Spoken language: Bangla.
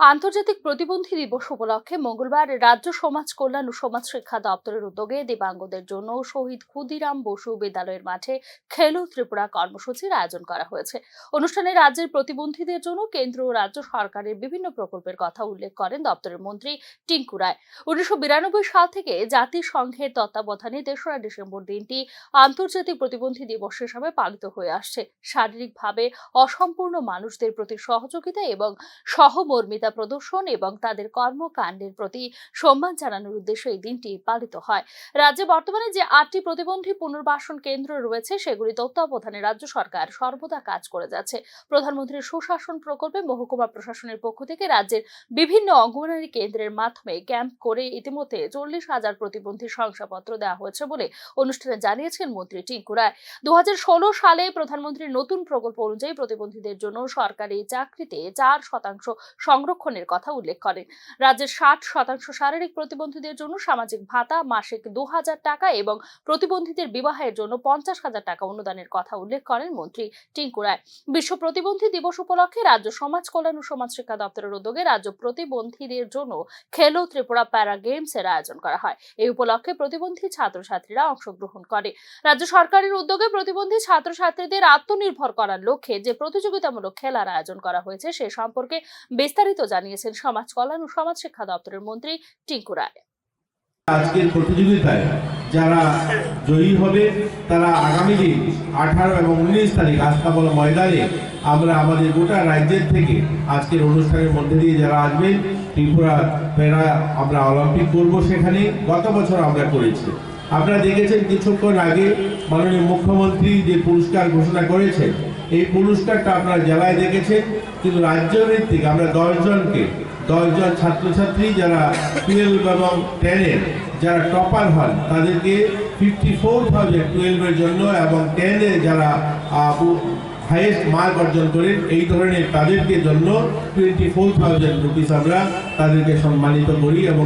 আন্তর্জাতিক প্রতিবন্ধী দিবস উপলক্ষে মঙ্গলবার রাজ্য সমাজ কল্যাণ ও সমাজ শিক্ষা দপ্তরের উদ্যোগে দিব্যাঙ্গদের জন্য শহীদ ক্ষুদিরাম বসু বিদ্যালয়ের মাঠে খেলো ত্রিপুরা কর্মসূচির আয়োজন করা হয়েছে। অনুষ্ঠানে রাজ্যের প্রতিবন্ধীদের জন্য কেন্দ্র ও রাজ্য সরকারের বিভিন্ন প্রকল্পের কথা উল্লেখ করেন দপ্তরের মন্ত্রী টিঙ্কু রায়। উনিশশো বিরানব্বই সাল থেকে জাতিসংঘের তত্ত্বাবধানে তেসরা ডিসেম্বর দিনটি আন্তর্জাতিক প্রতিবন্ধী দিবস হিসাবে পালিত হয়ে আসছে। শারীরিকভাবে অসম্পূর্ণ মানুষদের প্রতি সহযোগিতা এবং সহমর্মিতা প্রদর্শন এবং তাদের কর্মকাণ্ডের প্রতি সম্মান জানানোর উদ্দেশ্যে এই দিনটি পালিত হয়। রাজ্যে বর্তমানে যে আটটি প্রতিবন্ধী পুনর্বাসন কেন্দ্র রয়েছে, সেগুলি তত্ত্বাবধানে রাজ্য সরকার সর্বদা কাজ করে যাচ্ছে। প্রধানমন্ত্রীর সুশাসন প্রকল্পে মহকুমা প্রশাসনের পক্ষ থেকে রাজ্যের বিভিন্ন অঙ্গনারী কেন্দ্রের মাধ্যমে ক্যাম্প করে ইতিমধ্যে চল্লিশ হাজার প্রতিবন্ধী শংসাপত্র দেওয়া হয়েছে বলে অনুষ্ঠানে জানিয়েছেন মন্ত্রী টিঙ্কু রায়। দু হাজার ষোলো সালে প্রধানমন্ত্রীর নতুন প্রকল্প অনুযায়ী প্রতিবন্ধীদের জন্য সরকারি চাকরিতে চার শতাংশ সংরক্ষণের কথা উল্লেখ করেন। রাজ্যের ষাট শতাংশ শারীরিক প্রতিবন্ধীদের জন্য সামাজিক ভাতা, মাসিক দু হাজার টাকা এবং প্রতিবন্ধীদের বিবাহের জন্য পঞ্চাশ হাজার টাকা অনুদানের কথা উল্লেখ করেন মন্ত্রী টিঙ্কু রায়। বিশ্ব প্রতিবন্ধী দিবস উপলক্ষে রাজ্য সমাজ কল্যাণ ও সমাজ শিক্ষা দপ্তরের উদ্যোগে রাজ্য প্রতিবন্ধীদের জন্য খেলো ত্রিপুরা প্যারা গেমস এর আয়োজন করা হয়। এই উপলক্ষে প্রতিবন্ধী ছাত্রছাত্রীরা অংশগ্রহণ করে। রাজ্য সরকারের উদ্যোগে প্রতিবন্ধী ছাত্রছাত্রীদের আত্মনির্ভর করার লক্ষ্যে যে প্রতিযোগিতামূলক খেলার আয়োজন করা হয়েছে সে সম্পর্কে বিস্তারিত জানিয়েছেন সমাজ কল্যাণ ও সমাজ শিক্ষা দপ্তরের মন্ত্রী টিঙ্কু রায়। আজকের প্রতিযোগিতায় যারা জয়ী হবে, তারা আগামী দিন আঠারো এবং উনিশ তারিখ আস্থাবল ময়দানে আমরা আমাদের গোটা রাজ্যের থেকে আজকের অনুষ্ঠানের মধ্যে দিয়ে যারা আসবেন, ত্রিপুরা প্যারা আমরা অলিম্পিক করব সেখানে, গত বছর আমরা করেছি। আপনারা দেখেছেন কিছুক্ষণ আগে মাননীয় মুখ্যমন্ত্রী যে পুরস্কার ঘোষণা করেছেন এই পুরস্কারটা আপনারা জেলায় দেখেছেন, কিন্তু রাজ্য ভিত্তিক আমরা দশজনকে, দশজন ছাত্রছাত্রী যারা টুয়েলভ এবং টেনের যারা টপার হন, তাদেরকে ফিফটি ফোর থাউজেন্ড টুয়েলভের জন্য এবং টেনে যারা হাইয়েস্ট মার্ক অর্জন করেন, এই ধরনের তাদেরকে জন্য টোয়েন্টি ফোর থাউজেন্ড রুপিস আমরা তাদেরকে সম্মানিত করি এবং